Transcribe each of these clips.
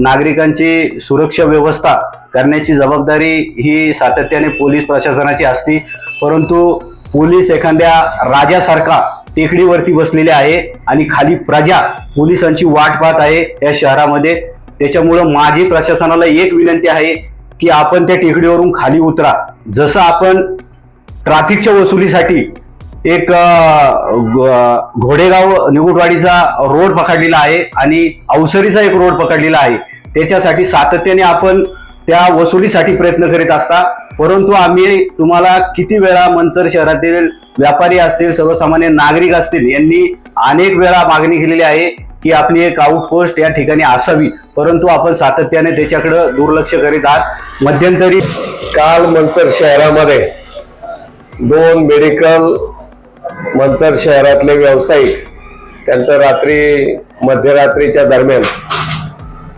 नागरिकांची सुरक्षा व्यवस्था करण्याची जबाबदारी ही सातत्याने पोलीस प्रशासनाची असते. परंतु पोलीस एखाद्या राजासारखा टेकडीवरती बसलेले आहे आणि खाली प्रजा पोलिसांची वाट पाहत आहे या शहरामध्ये. त्याच्यामुळं माझी प्रशासनाला एक विनंती आहे की आपण त्या टेकडीवरून खाली उतरा. जसं आपण ट्रॅफिकच्या वसुलीसाठी एक घोडेगाव निगुटवाडीचा रोड पकडलेला आहे आणि अवसरीचा एक रोड पकडलेला आहे. त्याच्यासाठी सातत्याने आपण त्या वसुलीसाठी प्रयत्न करीत असता. परंतु आम्ही तुम्हाला किती वेळा मंचर शहरातील व्यापारी असतील सर्वसामान्य नागरिक असतील यांनी अनेक वेळा मागणी केलेली आहे की आपली एक आउटपोस्ट या ठिकाणी असावी. परंतु आपण सातत्याने त्याच्याकडे दुर्लक्ष करीत आहात. मध्यंतरी काल मंचर शहरामध्ये दोन मेडिकल मंचर शहरातले व्यावसायिक त्यांचं रात्री मध्यरात्रीच्या दरम्यान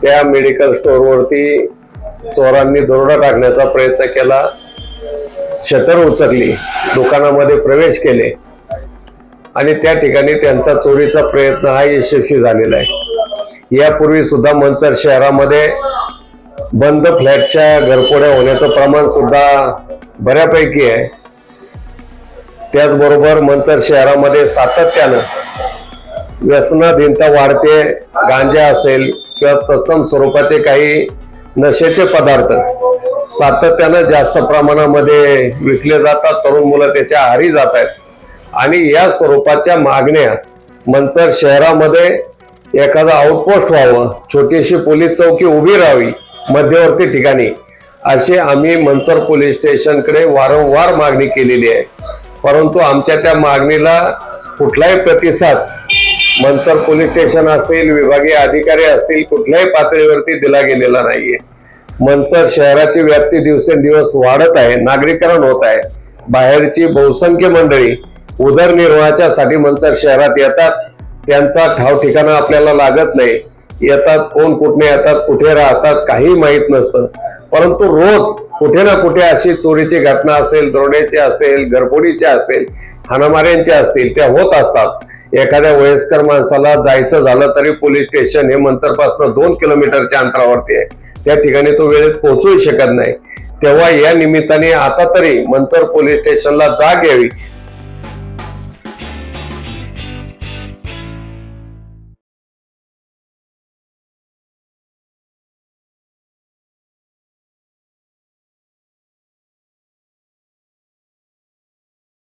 त्या मेडिकल स्टोअरवरती चोरांनी दरोडा टाकण्याचा प्रयत्न केला. शटर उचकली दुकानामध्ये प्रवेश केले. आणि त्या ठिकाणी त्यांचा चोरीचा प्रयत्न हा यशस्वी झालेला आहे. यापूर्वी सुद्धा मंचर शहरामध्ये बंद फ्लॅटच्या घरपोड्या होण्याचं प्रमाण सुद्धा बऱ्यापैकी आहे. त्याचबरोबर मंचर शहरामध्ये सातत्यानं व्यसनाधीनता वाढते. गांजा असेल किंवा तत्सम स्वरूपाचे काही नशेचे पदार्थ सातत्यानं जास्त प्रमाणामध्ये विकले जातात तरुण मुलं त्याच्या आहारी जात आहेत. आणि या स्वरूपाच्या मागण्या मंचर शहरामध्ये एखादं आउटपोस्ट व्हावं छोटीशी पोलीस चौकी उभी राहावी मध्यवर्ती ठिकाणी अशी आम्ही मंचर पोलीस स्टेशनकडे वारंवार मागणी केलेली आहे. परंतु आमच्या त्या मागणीला कुठलाही प्रतिसाद मंचर पोलीस स्टेशन असेल विभागीय अधिकारी असतील कुठल्याही पातळीवरती दिला गेलेला नाहीये. मंचर शहराची व्याप्ती दिवसेंदिवस वाढत आहे नागरीकरण होत आहे. बाहेरची बहुसंख्य मंडळी उदरनिर्वाहाच्या साठी मंचर शहरात येतात. त्यांचा ठाव ठिकाणा आपल्याला लागत नाही. येतात कोण कुठे येतात कुठे राहतात काही माहीत नसतं. परंतु रोज कुठे ना कुठे अशी चोरीची घटना असेल द्रोण्याची असेल घरफोडीची असेल हाणामाऱ्यांची असतील त्या होत असतात. एखाद्या वयस्कर माणसाला जायचं झालं तरी पोलीस स्टेशन हे मंचरपासून दोन किलोमीटरच्या अंतरावरती आहे. त्या ठिकाणी तो वेळेत पोहोचूही शकत नाही. तेव्हा या निमित्ताने आता तरी मंचर पोलीस स्टेशनला जाग यावी.